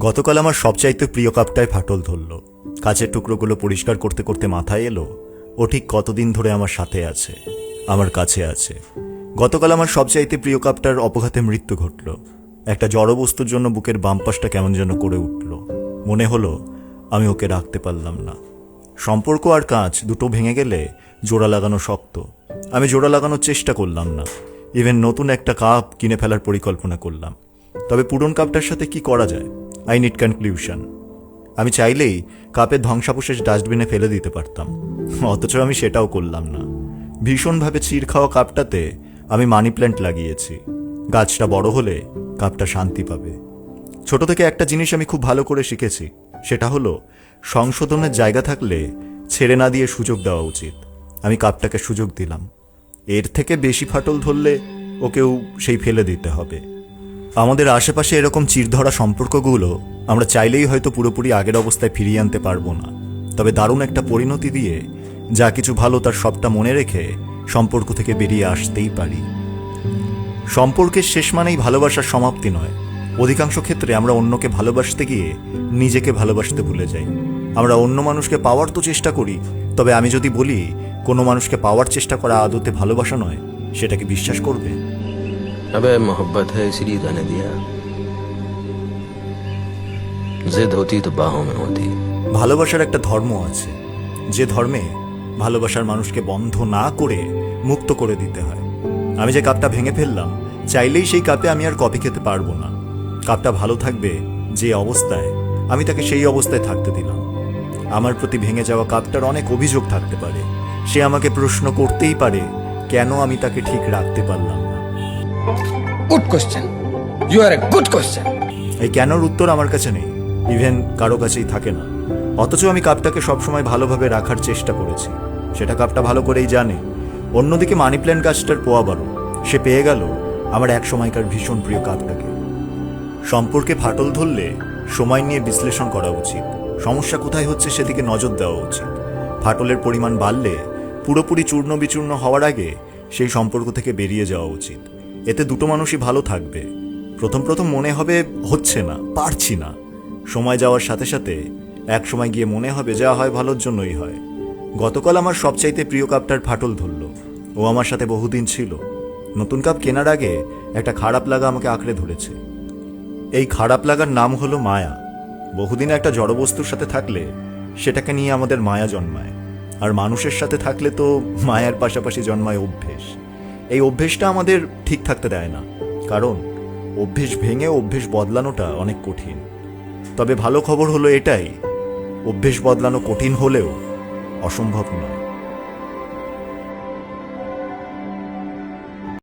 গতকাল আমার সবচাইতে প্রিয় কাপটায় ফাটল ধরল। কাচের টুকরোগুলো পরিষ্কার করতে করতে মাথায় এলো, ও ঠিক কতদিন ধরে আমার সাথে আছে, আমার কাছে আছে। গতকাল আমার সবচাইতে প্রিয় কাপটার অপঘাতে মৃত্যু ঘটল। একটা জড় বস্তুর জন্য বুকের বাম পাশটা কেমন যেন করে উঠল। মনে হলো, আমি ওকে রাখতে পারলাম না। সম্পর্ক আর কাঁচ দুটো ভেঙে গেলে জোড়া লাগানো শক্ত। আমি জোড়া লাগানোর চেষ্টা করলাম না। ইভেন নতুন একটা কাপ কিনে ফেলার পরিকল্পনা করলাম। তবে পুরন কাপটার সাথে কি করা যায়? আই নিড কনক্লিউশন আমি চাইলেই কাপের ধ্বংসাবশেষ ডাস্টবিনে ফেলে দিতে পারতাম। অথচ আমি সেটাও করলাম না। ভীষণভাবে চির খাওয়া কাপটাতে আমি মানি প্ল্যান্ট লাগিয়েছি। গাছটা বড় হলে কাপটা শান্তি পাবে। ছোট থেকে একটা জিনিস আমি খুব ভালো করে শিখেছি, সেটা হলো সংশোধনের জায়গা থাকলে ছেড়ে না দিয়ে সুযোগ দেওয়া উচিত। আমি কাপটাকে সুযোগ দিলাম। এর থেকে বেশি ফাটল ধরলে ওকেও সেই ফেলে দিতে হবে। আমাদের আশেপাশে এরকম চিরধরা সম্পর্কগুলো আমরা চাইলেই হয়তো পুরোপুরি আগের অবস্থায় ফিরিয়ে আনতে পারব না। তবে দারুণ একটা পরিণতি দিয়ে যা কিছু ভালো তার সবটা মনে রেখে সম্পর্ক থেকে বেরিয়ে আসতেই পারি। সম্পর্কের শেষ মানেই ভালোবাসার সমাপ্তি নয়। অধিকাংশ ক্ষেত্রে আমরা অন্যকে ভালোবাসতে গিয়ে নিজেকে ভালোবাসতে ভুলে যাই। আমরা অন্য মানুষকে পাওয়ার তো চেষ্টা করি, তবে আমি যদি বলি, কোনো মানুষকে পাওয়ার চেষ্টা করা আদতে ভালোবাসা নয় সেটাকে বিশ্বাস করবে? अबे मोहब्बत है इसलिए जाने दिया जिद होती तो बाहों में होती ভালোবাসার একটা ধর্ম আছে যে ধর্মে ভালোবাসার মানুষকে বন্ধ না করে মুক্ত করে দিতে হয় আমি যে কাপটা ভেঙে ফেললাম চাইলেই সেই কাপে আমি আর কফি খেতে পারবো না কাপটা ভালো থাকবে যে অবস্থায় আমি তাকে সেই অবস্থায় থাকতে দিলাম আমার প্রতি ভেঙে যাওয়া কাপটার অনেক অভিযোগ থাকতে পারে সে আমাকে প্রশ্ন করতেই পারে কেন আমি তাকে ঠিক রাখতে পারলাম না Good question. You are a good এই কেনর উত্তর আমার কাছে নেই। ইভেন কারও কাছেই থাকে না। অথচ আমি কাপটাকে সবসময় ভালোভাবে রাখার চেষ্টা করেছি। সেটা কাপটা ভালো করেই জানে। অন্যদিকে মানি প্ল্যান্ট গাছটার পোয়া বারো। সে পেয়ে গেল আমার এক সময়কার ভীষণ প্রিয় কাপটাকে। সম্পর্কে ফাটল ধরলে সময় নিয়ে বিশ্লেষণ করা উচিত। সমস্যা কোথায় হচ্ছে সেদিকে নজর দেওয়া উচিত। ফাটলের পরিমাণ বাড়লে পুরোপুরি চূর্ণ বিচূর্ণ হওয়ার আগে সেই সম্পর্ক থেকে বেরিয়ে যাওয়া উচিত। এতে দুটো মানুষই ভালো থাকবে। প্রথম প্রথম মনে হবে, হচ্ছে না, পারছি না। সময় যাওয়ার সাথে সাথে এক সময় গিয়ে মনে হবে যা হয় ভালোর জন্যই হয়। গতকাল আমার সবচাইতে প্রিয় কাপটার ফাটল ধরল। ও আমার সাথে বহুদিন ছিল। নতুন কাপ কেনার আগে একটা খারাপ লাগা আমাকে আঁকড়ে ধরেছে। এই খারাপ লাগার নাম হলো মায়া। বহুদিন একটা জড়বস্তুর সাথে থাকলে সেটাকে নিয়ে আমাদের মায়া জন্মায়। আর মানুষের সাথে থাকলে তো মায়ার পাশাপাশি জন্মায় অভ্যেস। এই অভ্যেসটা আমাদের ঠিক থাকতে দেয় না। কারণ, অভ্যেস ভেঙে অভ্যেস বদলানোটা অনেক কঠিন। তবে ভালো খবর হলো এটাই, অভ্যেস বদলানো কঠিন হলেও অসম্ভব নয়।